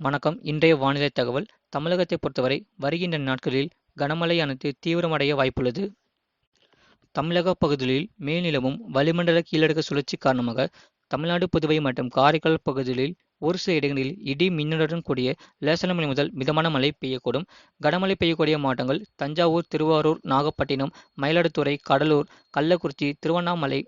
வணக்கம். இன்றைய வானிலை தகவல். தமிழகத்தை பொறுத்தவரை வருகின்ற நாட்களில் கனமழையானது தீவிரமடைய வாய்ப்புள்ளது. தமிழக பகுதிகளில் மேல்நிலவும் வளிமண்டல கீழடுக்கு சுழற்சி காரணமாக தமிழ்நாடு புதுவை மற்றும் காரைக்கால் பகுதிகளில் ஒரு சில இடங்களில் இடி மின்னலுடன் கூடிய லேசன மழை முதல் மிதமான மழை பெய்யக்கூடும். கனமழை பெய்யக்கூடிய மாவட்டங்கள் தஞ்சாவூர் திருவாரூர் நாகப்பட்டினம் மயிலாடுதுறை கடலூர் கள்ளக்குறிச்சி திருவண்ணாமலை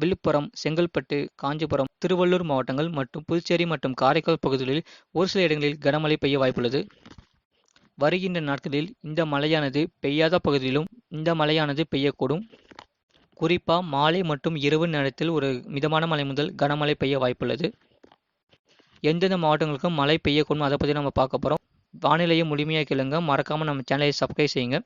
விழுப்புரம் செங்கல்பட்டு காஞ்சிபுரம் திருவள்ளூர் மாவட்டங்கள் மற்றும் புதுச்சேரி மற்றும் காரைக்கால் பகுதிகளில் ஒரு சில இடங்களில் கனமழை பெய்ய வாய்ப்புள்ளது. வருகின்ற நாட்களில் இந்த மழையானது பெய்யாத பகுதியிலும் இந்த மழையானது பெய்யக்கூடும். குறிப்பாக மாலை மற்றும் இரவு நேரத்தில் ஒரு மிதமான மழை முதல் கனமழை பெய்ய வாய்ப்புள்ளது. எந்தெந்த மாவட்டங்களுக்கும் மழை பெய்யக்கூடும் அதை பற்றி நம்ம பார்க்க போகிறோம் வானிலையை முழுமையாக கேளுங்க. மறக்காமல் நம்ம சேனலை சப்ஸ்கிரைப் செய்யுங்க.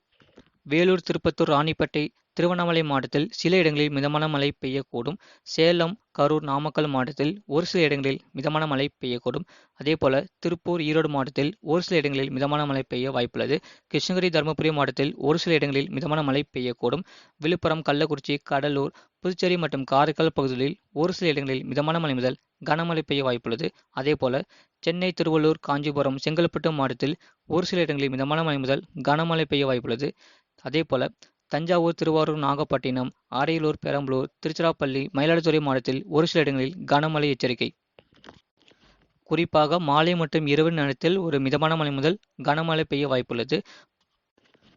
வேலூர் திருப்பத்தூர் ராணிப்பேட்டை திருவண்ணாமலை மாவட்டத்தில் சில இடங்களில் மிதமான மழை பெய்யக்கூடும். சேலம் கரூர் நாமக்கல் மாவட்டத்தில் ஒரு சில இடங்களில் மிதமான மழை பெய்யக்கூடும். அதே போல திருப்பூர் ஈரோடு மாவட்டத்தில் ஒரு சில இடங்களில் மிதமான மழை பெய்ய வாய்ப்புள்ளது. கிருஷ்ணகிரி தருமபுரி மாவட்டத்தில் ஒரு சில இடங்களில் மிதமான மழை பெய்யக்கூடும். விழுப்புரம் கள்ளக்குறிச்சி கடலூர் புதுச்சேரி மற்றும் காரைக்கால் பகுதிகளில் ஒரு சில இடங்களில் மிதமான மழை முதல் கனமழை பெய்ய வாய்ப்புள்ளது. அதே போல சென்னை திருவள்ளூர் காஞ்சிபுரம் செங்கல்பட்டு மாவட்டத்தில் ஒரு சில இடங்களில் மிதமான மழை முதல் கனமழை பெய்ய வாய்ப்புள்ளது. அதே போல தஞ்சாவூர் திருவாரூர் நாகப்பட்டினம் அரியலூர் பெரம்பலூர் திருச்சிராப்பள்ளி மயிலாடுதுறை மாவட்டத்தில் ஒரு சில இடங்களில் கனமழை எச்சரிக்கை. குறிப்பாக மாலை மற்றும் இரவு நேரத்தில் ஒரு மிதமான மழை முதல் கனமழை பெய்ய வாய்ப்புள்ளது.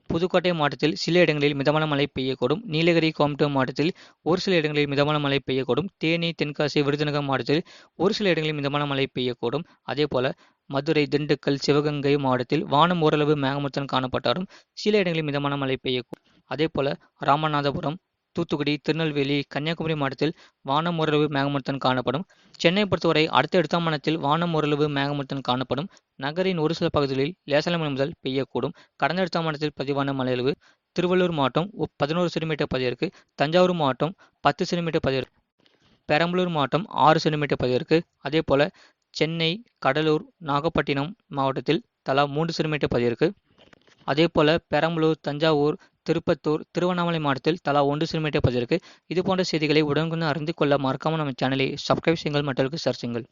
புதுக்கோட்டை மாவட்டத்தில் சில இடங்களில் மிதமான மழை பெய்யக்கூடும். நீலகிரி கோயம்புத்தூர் மாவட்டத்தில் ஒரு சில இடங்களில் மிதமான மழை பெய்யக்கூடும். தேனி தென்காசி விருதுநகர் மாவட்டத்தில் ஒரு சில இடங்களில் மிதமான மழை பெய்யக்கூடும். அதே போல மதுரை திண்டுக்கல் சிவகங்கை மாவட்டத்தில் வானம் ஓரளவு மேகமூர்த்தம் காணப்பட்டாலும் சில இடங்களில் மிதமான மழை பெய்யக்கூடும். அதே போல ராமநாதபுரம் தூத்துக்குடி திருநெல்வேலி கன்னியாகுமரி மாவட்டத்தில் வானம் ஓரளவு காணப்படும். சென்னை பொறுத்தவரை அடுத்த அடுத்த மாநிலத்தில் வானம் ஓரளவு காணப்படும். நகரின் ஒரு சில பகுதிகளில் லேசான மழை முதல் பெய்யக்கூடும். கடந்த அடுத்த மாநிலத்தில் பதிவான மழையளவு திருவள்ளூர் மாவட்டம் பதினோரு சென்டிமீட்டர் பதிவிற்கு தஞ்சாவூர் மாவட்டம் பத்து சென்டிமீட்டர் பதிவிற்கு பெரம்பலூர் மாவட்டம் ஆறு சென்டிமீட்டர் பதிவிற்கு அதே போல சென்னை கடலூர் நாகப்பட்டினம் மாவட்டத்தில் தலா மூன்று சென்டிமீட்டர் பதிவிற்கு அதே போல பெரம்பலூர் தஞ்சாவூர் திருப்பத்தூர் திருவண்ணாமலை மாவட்டத்தில் தலா ஒன்று சென்டிமீட்டர் பதிவிற்கு இது போன்ற செய்திகளை உடனுக்குடன் அறிந்து கொள்ள மறக்காமல் நம்ம சேனலை சப்ஸ்கிரைப் செய்யுங்கள். மற்றவர்களுக்கு ஷேர் செய்யுங்கள்.